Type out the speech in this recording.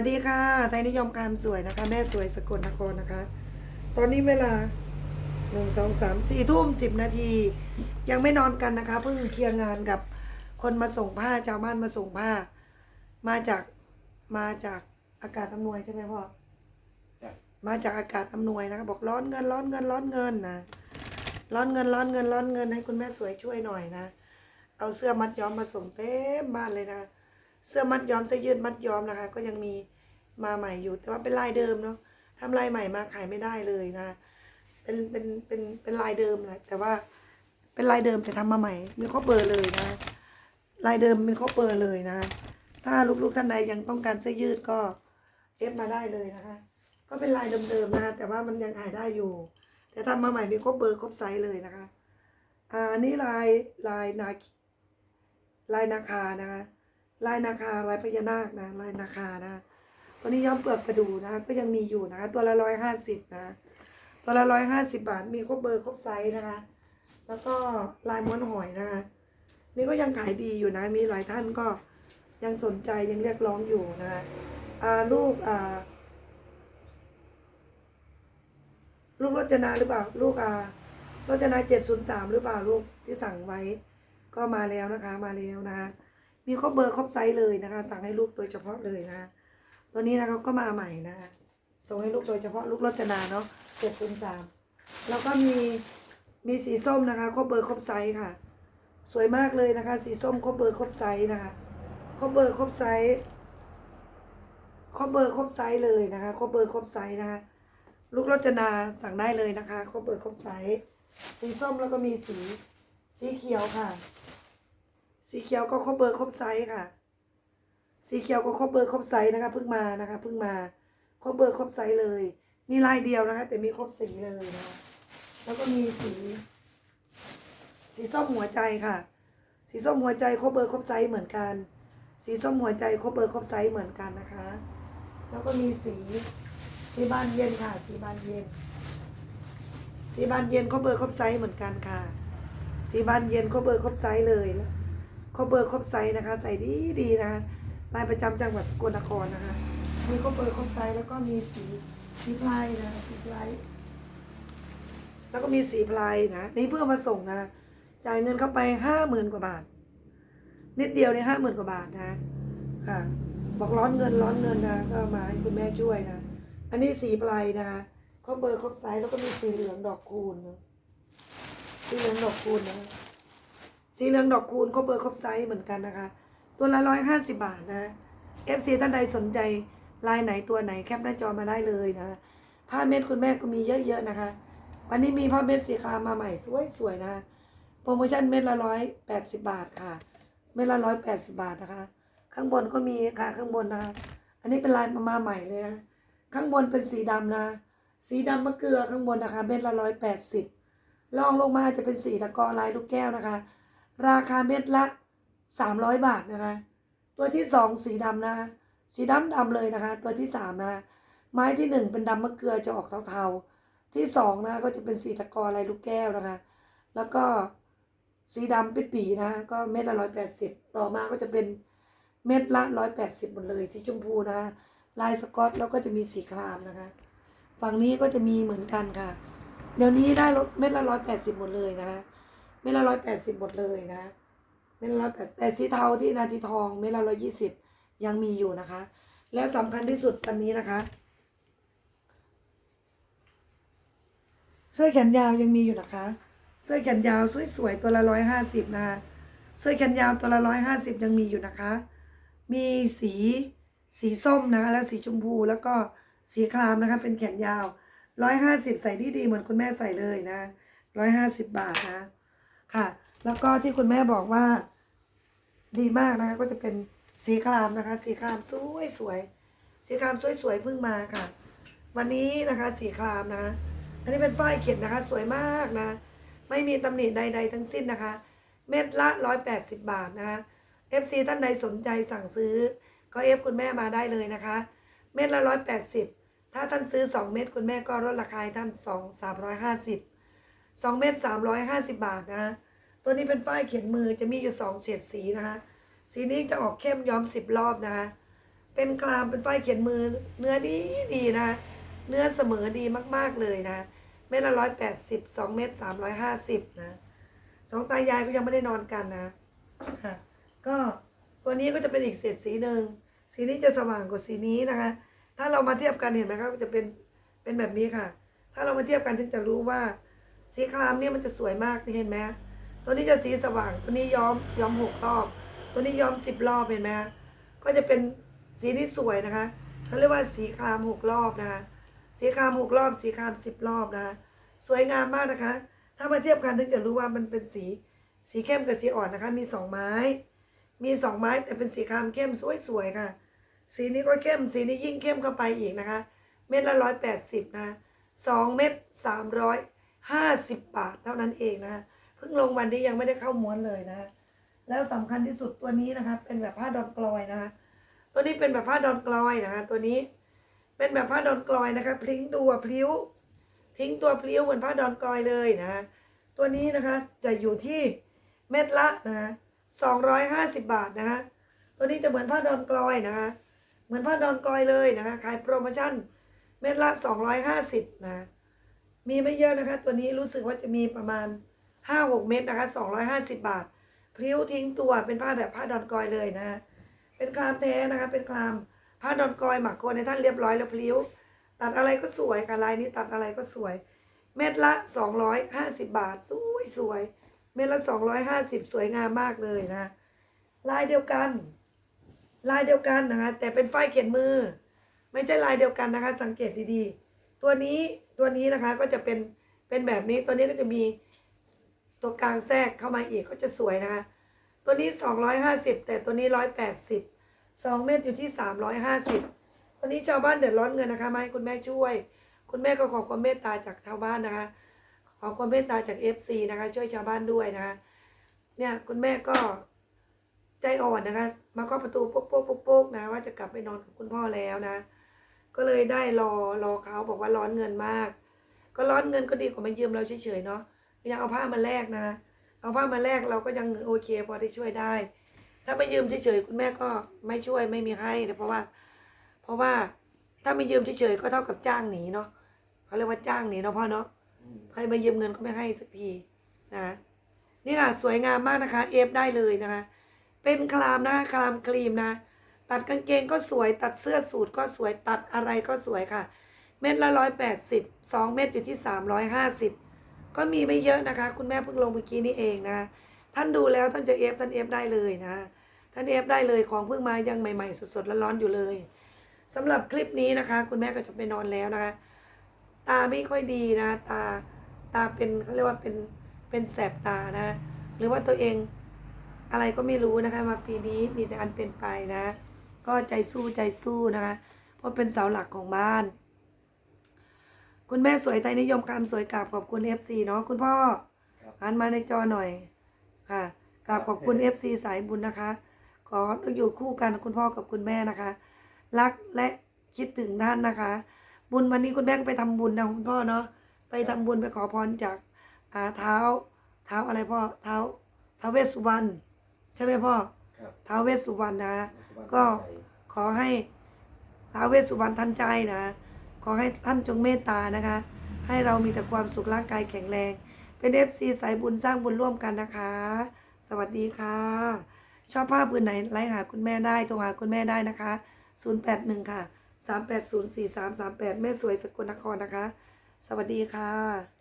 วัสดีค่ะ ไทยนิยมการสวยนะคะ แม่สวยสกลนครนะคะ ตอนนี้เวลาหนึ่งสองสามสี่ทุ่มสิบนาที ยังไม่นอนกันนะคะ เพิ่งเคลียร์งานกับคนมาส่งผ้าชาวบ้านมาส่งผ้า มาจากมาจากอากาศอำนวยใช่ไหมพ่อมาจากอากาศอำนวยนะคะ บอกร้อนเงินร้อนเงินร้อนเงินนะร้อนเงินร้อนเงินร้อนเงินให้คุณแม่สวยช่วยหน่อยนะ เอาเสื้อมัดย้อมมาส่งเต็มบ้านเลยนะ เสื้อมัดย้อมเสื้อยืดมัดย้อมนะคะ ก็ยังมีมาใหม่อยู่ แต่ว่าเป็นลายเดิมเนาะทำลายใหม่มาขายไม่ได้เลยนะ เป็นเป็นเป็นเป็นลายเดิมแหละแต่ว่าเป็นลายเดิมแต่ทำมาใหม่มีครบเบอร์เลยนะ ลายเดิมเป็นครบเบอร์เลยนะ ถ้าลูกๆท่านใดยังต้องการเสื้อยืดก็เอฟมาได้เลยนะคะ ก็เป็นลายเดิมๆนะคะแต่ว่ามันยังขายได้อยู่ แต่ทำมาใหม่มีครบเบอร์ครบไซส์เลยนะคะอ่านนี้ลายลายนาลายนาคานะคะ ลายนาคาลายพญานาคนะลายนาคานะตัวนี้ย้อมเปลือกกระดูนะก็ยังมีอยู่นะคะ ตัวละร้อยห้าสิบนะ ตัวละร้อยห้าสิบบาท มีครบเบอร์ครบไซส์นะคะ แล้วก็ลายม้วนหอยนะคะ นี่ก็ยังขายดีอยู่นะ มีหลายท่านก็ยังสนใจยังเรียกร้องอยู่นะคะอาลูกอ่าลูกรจนาหรือเปล่า ลูกอ่ารจนาเจ็ดศูนย์สามหรือเปล่าลูกที่สั่งไว้ ก็มาแล้วนะคะ มาแล้วนะคะ มีครบเบอร์ครบไซส์เลยนะคะ สั่งให้ลูกโดยเฉพาะเลยนะตัวนี้นะคะก็มาใหม่นะคะส่งให้ลูกโดยเฉพาะลูกรจนาเนาะเจ็ดศูนย์สามแล้วก็มีมีสีส้มนะคะครบเบอร์ครบไซส์ค่ะ สวยมากเลยนะคะ สีส้มครบเบอร์ครบไซส์นะคะครบเบอร์ครบไซส์ครบเบอร์ครบไซส์เลยนะคะครบเบอร์ครบไซส์นะคะลูกรจนาสั่งได้เลยนะคะครบเบอร์ครบไซส์สีส้มแล้วก็มีสีสีเขียวค่ะ สีเขียวก็ครบเบอร์ครบไซส์ค่ะ สีเขียวก็ครบเบอร์ครบไซส์นะคะเพิ่งมานะคะเพิ่งมาครบเบอร์ครบไซส์เลยมีลายเดียวนะคะ แต่มีครบสีเลยนะคะแล้วก็มีสี สีส้มหัวใจค่ะ สีส้มหัวใจครบเบอร์ครบไซส์เหมือนกัน สีส้มหัวใจครบเบอร์ครบไซส์เหมือนกันนะคะ แล้วก็มีสีสีบานเย็นค่ะ สีบานเย็น สีบานเย็นครบเบอร์ครบไซส์เหมือนกันค่ะ สีบานเย็นครบเบอร์ครบไซส์เลย ครบเบอร์ครบไซส์นะคะ ใส่ดีดีนะคะลายประจำจังหวัดสกลนครนะคะ มีครบเบอร์ครบไซส์แล้วก็มีสีสีพลายนะสีพลายแล้วก็มีสีพลายนะนี่เพื่อมาส่งนะจ่ายเงินเข้าไปห้าหมื่นกว่าบาท นิดเดียวเนี่ยห้าหมื่นกว่าบาทนะค่ะบอกร้อนเงินร้อนเงินนะก็มาให้คุณแม่ช่วยนะอันนี้สีพลายนะคะครบเบอร์ครบไซส์แล้วก็มีสีเหลืองดอกคูณนะสีเหลืองดอกคูณนะ สีเหลืองดอกคูณครบเบอร์ครบไซส์เหมือนกันนะคะ ตัวละร้อยห้าสิบาทนะ FC ท่านใดสนใจลายไหนตัวไหนแคปหน้าจอมาได้เลยนะผ้าเม็ดคุณแม่ก็มีเยอะๆนะคะ วันนี้มีผ้าเม็ดสีครามมาใหม่สวยๆนะโปรโมชั่นเม็ดละร้อยแปดสิบาทค่ะ เม็ดละร้อยแปดสิบาทนะคะ ข้างบนก็มีค่ะข้างบนนะอันนี้เป็นลายมาใหม่เลยนะ ข้างบนเป็นสีดำนะ สีดำมะเกลือข้างบนนะคะ เม็ดละร้อยแปดสิบลองลงมาจะเป็นสีตะกอลายลูกแก้วนะคะ ราคาเม็ดละสามร้อยบาทนะคะ ตัวที่สองสีดำนะสีดำดำเลยนะคะ ตัวที่สามนะไม้ที่หนึ่งเป็นดำมะเกลือจะออกเทาๆ ที่สองนะก็จะเป็นสีตะกอลายลูกแก้วนะคะ แล้วก็สีดำปิดปีนะก็เม็ดละร้อยแปดสิบต่อมาก็จะเป็นเม็ดละร้อยแปดสิบหมดเลย สีชมพูนะคะ ลายสกอตแล้วก็จะมีสีครามนะคะ ฝั่งนี้ก็จะมีเหมือนกันค่ะ เดี๋ยวนี้ได้ลดเม็ดละร้อยแปดสิบหมดเลยนะคะ เม็ดละร้อยแปดสิบหมดเลยนะเม็ดละร้อยแปดแต่สีเทาที่นาทีทองเม็ดละร้อยยี่สิบยังมีอยู่นะคะ แล้วสำคัญที่สุดวันนี้นะคะ เสื้อแขนยาวยังมีอยู่นะคะ เสื้อแขนยาวสวยๆตัวละร้อยห้าสิบนะคะเสื้อแขนยาวตัวละร้อยห้าสิบยังมีอยู่นะคะ มีสีสีส้มนะแล้วสีชมพูแล้วก็สีครามนะคะ เป็นแขนยาวร้อยห้าสิบใส่ดีๆเหมือนคุณแม่ใส่เลยนะร้อยห้าสิบบาทนะ ค่ะ แล้วก็ที่คุณแม่บอกว่า ดีมากนะคะ ก็จะเป็นสีครามนะคะ สีครามสวยสวยสีครามสวยสวยเพิ่งมาค่ะ วันนี้นะคะ สีครามนะ อันนี้เป็นฝ้ายเข็ดนะคะ สวยมากนะ ไม่มีตำหนิใด ๆ ทั้งสิ้นนะคะ เม็ดละร้อยแปดสิบบาทนะคะ FC ท่านใดสนใจสั่งซื้อ ก็เอฟคุณแม่มาได้เลยนะคะ เม็ดละร้อยแปดสิบถ้าท่านซื้อสองเม็ดคุณแม่ก็ลดราคาให้ท่านสองสามร้อยห้าสิบ สองเม็ดสามร้อยห้าสิบบาทนะ ตัวนี้เป็นฝ้ายเขียนมือจะมีอยู่สองเฉดสีนะคะ สีนี้จะออกเข้มย้อมสิบรอบนะคะ เป็นกรามเป็นฝ้ายเขียนมือเนื้อดีดีนะ เนื้อเสมอดีมากๆเลยนะ เม็ดละร้อยแปดสิบสองเม็ดสามร้อยห้าสิบนะสองตายายก็ยังไม่ได้นอนกันนะค่ะก็ตัวนี้ก็จะเป็นอีกเศษสีหนึ่งสีนี้จะสว่างกว่าสีนี้นะคะ ถ้าเรามาเทียบกันเห็นไหมครับจะเป็นเป็นแบบนี้ค่ะ ถ้าเรามาเทียบกันถึงจะรู้ว่า สีครามเนี่ยมันจะสวยมากนี่เห็นไหมตัวนี้จะสีสว่าง ตัวนี้ย้อมย้อมหกรอบ ตัวนี้ย้อมสิบรอบเห็นไหมก็จะเป็นสีนี้สวยนะคะเขาเรียกว่าสีครามหกรอบนะคะสีครามหกรอบ สีครามสิบรอบนะคะสวยงามมากนะคะ ถ้ามาเทียบกันถึงจะรู้ว่ามันเป็นสีสีเข้มกับสีอ่อนนะคะ มีสองไม้ มีสองไม้แต่เป็นสีครามเข้มสวยๆค่ะ สีนี้ก็เข้ม สีนี้ยิ่งเข้มเข้าไปอีกนะคะ เม็ดละร้อยแปดสิบนะสองเม็ดสามร้อย ห้าสิบบาทเท่านั้นเองนะเพิ่งลงวันนี้ยังไม่ได้เข้าม้วนเลยนะ แล้วสำคัญที่สุดตัวนี้นะคะ เป็นแบบผ้าดอนกลอยนะคะตัวนี้เป็นแบบผ้าดอนกลอยนะคะตัวนี้เป็นแบบผ้าดอนกลอยนะคะพลิ้งตัวพลิ้ว ทิ้งตัวพลิ้วเหมือนผ้าดอนกลอยเลยนะะตัวนี้นะคะจะอยู่ที่เม็ดละนะคะสองร้อยห้าสิบบาทนะคะตัวนี้จะเหมือนผ้าดอนกลอยนะคะเหมือนผ้าดอนกลอยเลยนะคะขายโปรโมชั่นเม็ดละ250นะ มีไม่เยอะนะคะ ตัวนี้รู้สึกว่าจะมีประมาณ 5-6 เม็ดนะคะ 250 บาท พลิ้วทิ้งตัวเป็นผ้าแบบผ้าดอนกอยเลยนะเป็นคลามแท้นะคะ เป็นคลามผ้าดอนกอยหมักโคนในท่านเรียบร้อยแล้วพลิ้ว ตัดอะไรก็สวยค่ะลายนี้ตัดอะไรก็สวย เม็ดละ 250 บาท สวยสวย เม็ดละ 250 สวยงามมากเลยนะ ลายเดียวกัน ลายเดียวกันนะคะ แต่เป็นฝ้ายเขียนมือ ไม่ใช่ลายเดียวกันนะคะ สังเกตดีๆ ตัวนี้ ตัวนี้นะคะก็จะเป็นเป็นแบบนี้ตัวนี้ก็จะมีตัวกลางแทรกเข้ามาอีกก็จะสวยนะคะ ตัวนี้ 250 แต่ตัวนี้ 180 2 เม็ดอยู่ที่ 350วันนี้ชาวบ้านเดือดร้อนเงินนะคะมาให้คุณแม่ช่วย คุณแม่ก็ขอความเมตตาจากชาวบ้านนะคะ ขอความเมตตาจาก FC นะคะ ช่วยชาวบ้านด้วยนะคะ เนี่ยคุณแม่ก็ใจอ่อนนะคะ มาเคาะประตูโป๊กโป๊กโป๊กโป๊กนะว่าจะกลับไปนอนกับคุณพ่อแล้วนะ ก็เลยได้รอรอเขาบอกว่าร้อนเงินมาก ก็ร้อนเงินก็ดีกว่ามายืมเราเฉยๆเนาะยังเอาผ้ามาแลกนะ เอาผ้ามาแลกเราก็ยังโอเคพอได้ช่วยได้ ถ้ามายืมเฉยๆคุณแม่ก็ไม่ช่วยไม่มีให้นะเพราะว่า เพราะว่าถ้าไม่ยืมเฉยๆก็เท่ากับจ้างหนีเนาะเขาเรียกว่าจ้างหนีเนาะพ่อเนาะใครมายืมเงินก็ไม่ให้สักทีนะนี่ค่ะสวยงามมากนะคะ เอฟได้เลยนะคะ เป็นคลามนะคลามครีมนะ ตัดกางเกงก็สวย ตัดเสื้อสูทก็สวย ตัดอะไรก็สวยค่ะ เม็ดละร้อยแปดสิบสองเม็ดอยู่ที่สามร้อยห้าสิบก็มีไม่เยอะนะคะ คุณแม่เพิ่งลงเมื่อกี้นี้เองนะ ท่านดูแล้วท่านจะเอฟท่านเอฟได้เลยนะ ท่านเอฟได้เลยของเพิ่งมายังใหม่ๆสดๆร้อนๆอยู่เลยสำหรับคลิปนี้นะคะ คุณแม่ก็จะไปนอนแล้วนะคะ ตาไม่ค่อยดีนะ ตาตาเป็นเขาเรียกว่าเป็นเป็นแสบตานะ หรือว่าตัวเองอะไรก็ไม่รู้นะคะ มาปีนี้มีแต่อันเป็นไปนะ ก็ใจสู้ใจสู้นะคะ เพราะเป็นเสาหลักของบ้าน คุณแม่สวยไทยนิยมคำสวยกราบขอบคุณ FC เนาะคุณพ่อครับหันมาในจอหน่อยค่ะกราบขอบคุณ FC สายบุญนะคะ ขออยู่คู่กันคุณพ่อกับคุณแม่นะคะ รักและคิดถึงท่านนะคะ บุญวันนี้คุณแม่ก็ไปทำบุญนะคุณพ่อเนาะไปทำบุญไปขอพรจากอ่าเท้า เท้าอะไรพ่อเท้าเท้าเวสสุวรรณใช่ไหมพ่อครับ ท้าวเวสสุวรรณนะ ก็ขอให้ท้าวเวสสุวรรณท่านใจนะ ขอให้ท่านจงเมตตานะคะ ให้เรามีแต่ความสุขร่างกายแข็งแรง เป็นเอฟซีสายบุญสร้างบุญร่วมกันนะคะ สวัสดีค่ะ ชอบภาพปืนไหนไลน์หาคุณแม่ได้โทรหาคุณแม่ได้นะคะ 081 ค่ะ 3804338 แม่สวยสกลนครนะคะ สวัสดีค่ะ